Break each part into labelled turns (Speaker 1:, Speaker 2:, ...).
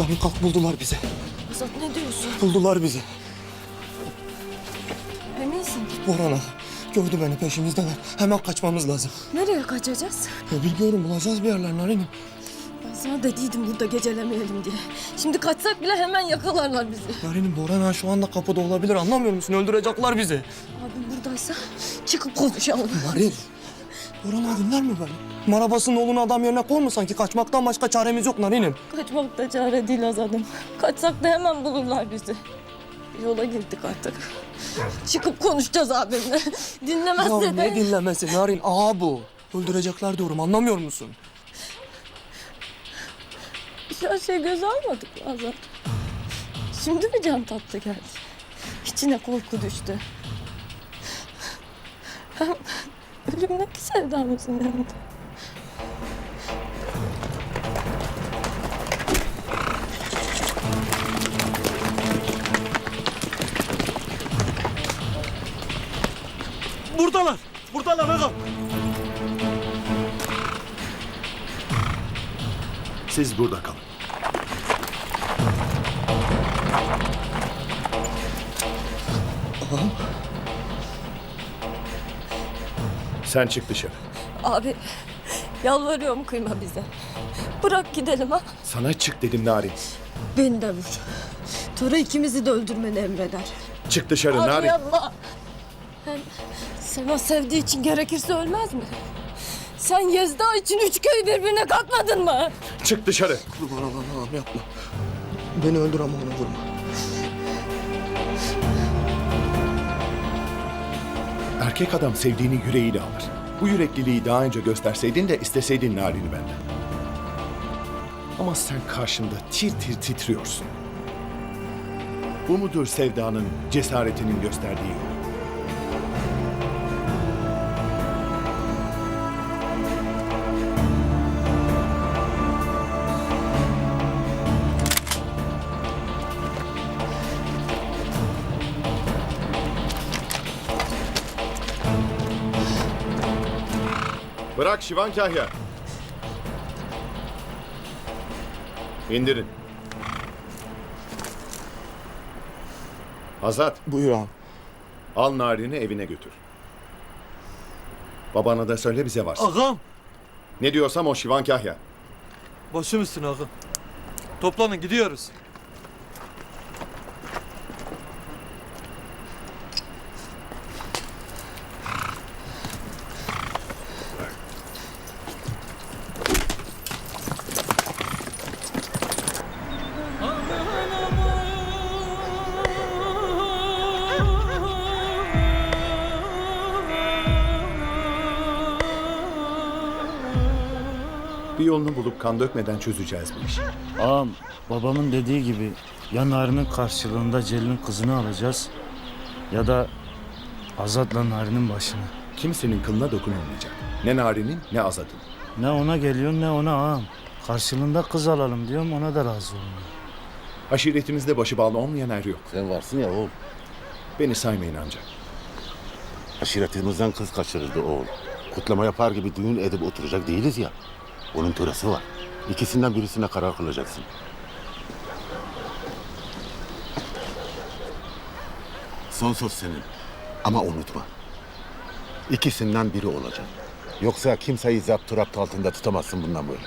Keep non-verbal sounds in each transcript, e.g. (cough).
Speaker 1: Narin kalk buldular bizi.
Speaker 2: Azat ne diyorsun?
Speaker 1: Buldular bizi.
Speaker 2: Eminsin.
Speaker 1: Boran ağa gördü beni peşimizdeler. Hemen kaçmamız lazım.
Speaker 2: Nereye kaçacağız?
Speaker 1: Ya bilmiyorum bulacağız bir yerler Narin'im.
Speaker 2: Ben sana dediydim burada gecelemeyelim diye. Şimdi kaçsak bile hemen yakalarlar bizi.
Speaker 1: Narin'im Boran ağa şu anda kapıda olabilir anlamıyor musun? Öldürecekler bizi.
Speaker 2: Abim buradaysa çıkıp konuşalım.
Speaker 1: Narin. Dinler mi beni? Marabasının oğlunu adam yerine koyma sanki. Kaçmaktan başka çaremiz yok Narin'im.
Speaker 2: Kaçmak da çare değil Azad'ım. Kaçsak da hemen bulurlar bizi. Yola girdik artık. Çıkıp konuşacağız abimle. (laughs) Dinlemezse
Speaker 1: Ya
Speaker 2: de...
Speaker 1: ne dinlemesi Narin? Ağa bu. Öldürecekler diyorum anlamıyor musun?
Speaker 2: Biz her şey göze almadık mı Azat? Şimdi mi can tatlı geldi? İçine korku düştü. Hem ölümdeki sevdamızın yanında.
Speaker 3: Buradalar. Buradalar ağam.
Speaker 4: Siz burada kalın. Sen çık dışarı.
Speaker 2: Abi yalvarıyorum kıyma bize. Bırak gidelim ha.
Speaker 4: Sana çık dedim Narin.
Speaker 2: Beni de vur. Tora ikimizi de öldürmeni emreder.
Speaker 4: Çık dışarı
Speaker 2: Abi
Speaker 4: Narin.
Speaker 2: yapma. Hem Seva sevdiği için gerekirse ölmez mi? Sen Yezda için üç köyü birbirine katmadın mı?
Speaker 4: Çık dışarı.
Speaker 1: Kurban Allah'ım yapma. Beni öldür ama onu vurma.
Speaker 4: Erkek adam sevdiğini yüreğiyle alır. Bu yürekliliği daha önce gösterseydin de isteseydin Narin'i benden. Ama sen karşımda tir tir titriyorsun. Bu mudur sevdanın, cesaretinin gösterdiği yol? Bırak Şivan Kahya. İndirin. Azat,
Speaker 1: Buyur ağam.
Speaker 4: al Narin'i evine götür. Babana da söyle bize varsın.
Speaker 3: Ağam.
Speaker 4: Ne diyorsam o Şivan Kahya.
Speaker 3: Başım üstüne ağam. Toplanın gidiyoruz.
Speaker 4: Bir yolunu bulup kan dökmeden çözeceğiz bu işi.
Speaker 5: Ağam babamın dediği gibi ya Narin'in karşılığında Celil'in kızını alacağız ya da Azat'la Narin'in başını.
Speaker 4: Kimsenin kılına dokunulmayacak. Ne Narin'in ne Azat'ın.
Speaker 5: Ne ona geliyor ne ona ağam. Karşılığında kız alalım diyorum ona da razı olmuyor.
Speaker 4: Aşiretimizde başı bağlı olmayan er yok.
Speaker 6: Sen varsın ya oğul.
Speaker 4: Beni saymayın ancak.
Speaker 6: Aşiretimizden kız kaçırıldı oğul. Kutlama yapar gibi düğün edip oturacak değiliz ya. Onun töresi var. İkisinden birisine karar kılacaksın. Son söz senin. Ama unutma. İkisinden biri olacak. Yoksa kimseyi zapturapt altında tutamazsın bundan böyle.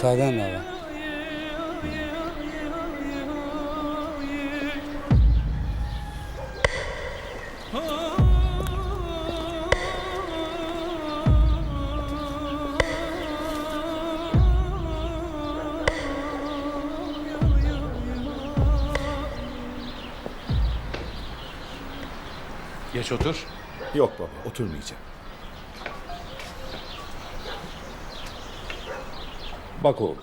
Speaker 7: Müsaadenle ağam.
Speaker 8: Geç otur.
Speaker 4: Yok baba oturmayacağım.
Speaker 7: Bak oğlum,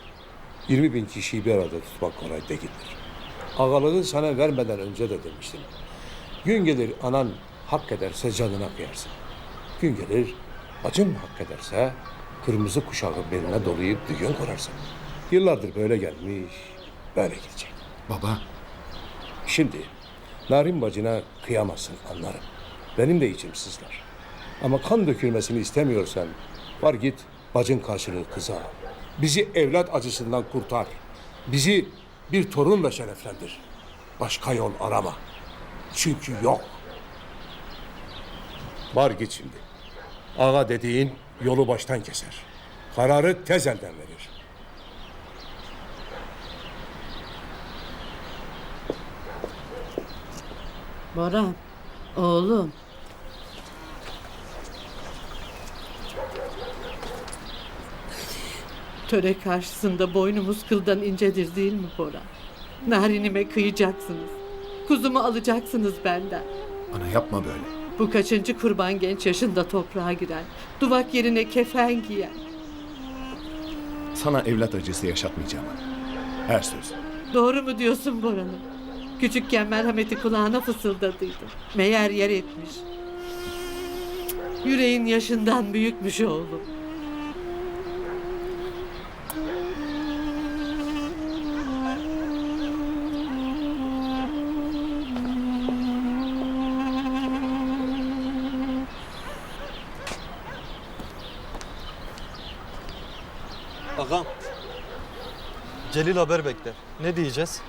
Speaker 7: 20 bin kişiyi bir arada tutmak kolay değildir. Ağalığı sana vermeden önce de demiştim. Gün gelir anan hak ederse canına kıyarsın. Gün gelir bacın hak ederse kırmızı kuşağı beline dolayıp düğün kurarsın. Yıllardır böyle gelmiş, böyle gidecek.
Speaker 4: Baba
Speaker 7: Şimdi Narin bacına kıyamazsın anlarım. Benim de içim sızlar. Ama kan dökülmesini istemiyorsan var git bacın karşılığı kıza. Bizi evlat acısından kurtar. Bizi bir torunla şereflendir. Başka yol arama. Çünkü yok. Var git şimdi. Ağa dediğin yolu baştan keser. Kararı tez elden verir.
Speaker 8: Boran, oğlum. Töre karşısında boynumuz kıldan incedir değil mi Boran? Narinime kıyacaksınız. Kuzumu alacaksınız benden.
Speaker 4: Ana yapma böyle.
Speaker 8: Bu kaçıncı kurban genç yaşında toprağa giren, duvak yerine kefen giyen.
Speaker 4: Sana evlat acısı yaşatmayacağım ana. Her söz.
Speaker 8: Doğru mu diyorsun Boran'ım? Küçükken merhameti kulağına fısıldadıydım. Meğer yer etmiş. Yüreğin yaşından büyükmüş oğlum.
Speaker 3: Ağam. Celil haber bekler. Ne diyeceğiz?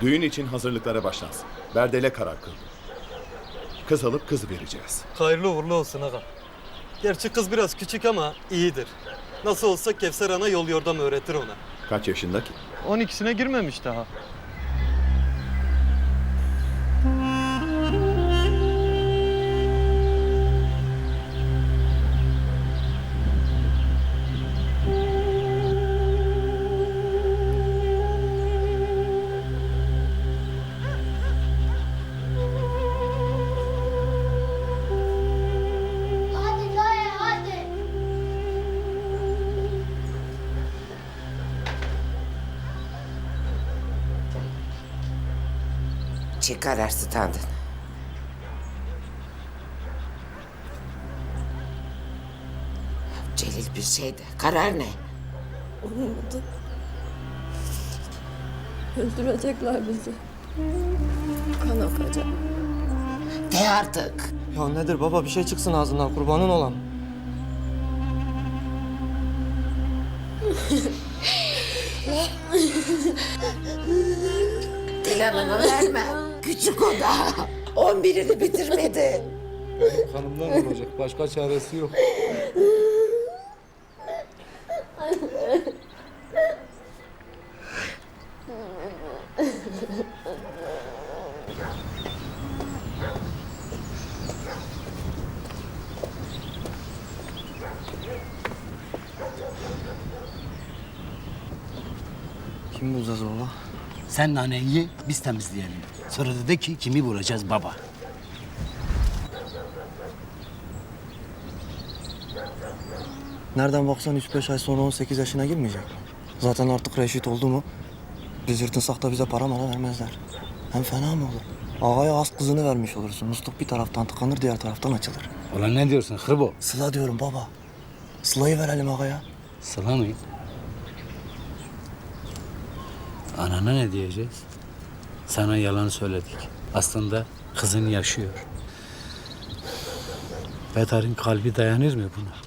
Speaker 4: Düğün için hazırlıklara başlansın. Berdele karar kıldı. Kız alıp kız vereceğiz.
Speaker 3: Hayırlı uğurlu olsun ağam. Gerçi kız biraz küçük ama iyidir. Nasıl olsa Kevser ana yol yordam öğretir ona.
Speaker 4: Kaç yaşında ki?
Speaker 3: 12'sine girmemiş daha.
Speaker 9: Çıkar standın. Celil bir şeyde. Karar ne?
Speaker 2: Olmadı. Öldürecekler bizi. Kan akacak.
Speaker 9: De artık.
Speaker 1: Ya nedir baba bir şey çıksın ağzından kurbanın olan.
Speaker 9: Dilan'ımı verme. Küçük o da. On birini bitirmedi.
Speaker 7: Kanımdan olacak. Başka çaresi yok.
Speaker 1: Kim bulacağız baba?
Speaker 10: Sen naneyi biz temizleyelim. Sonra da de ki kimi vuracağız baba.
Speaker 1: Nereden baksan 3-5 ay sonra 18 yaşına girmeyecek? Zaten artık reşit oldu mu biz yırtınsak da bize para mara vermezler. Hem fena mı olur? Ağaya az kızını vermiş olursun. Musluk bir taraftan tıkanır diğer taraftan açılır.
Speaker 10: Ulan ne diyorsun hırbo?
Speaker 1: Sıla diyorum baba. Sıla'yı verelim ağaya.
Speaker 10: Sıla mı? Anana ne diyeceğiz? Sana yalan söyledik. Aslında kızın yaşıyor. Betar'ın kalbi dayanır mı buna?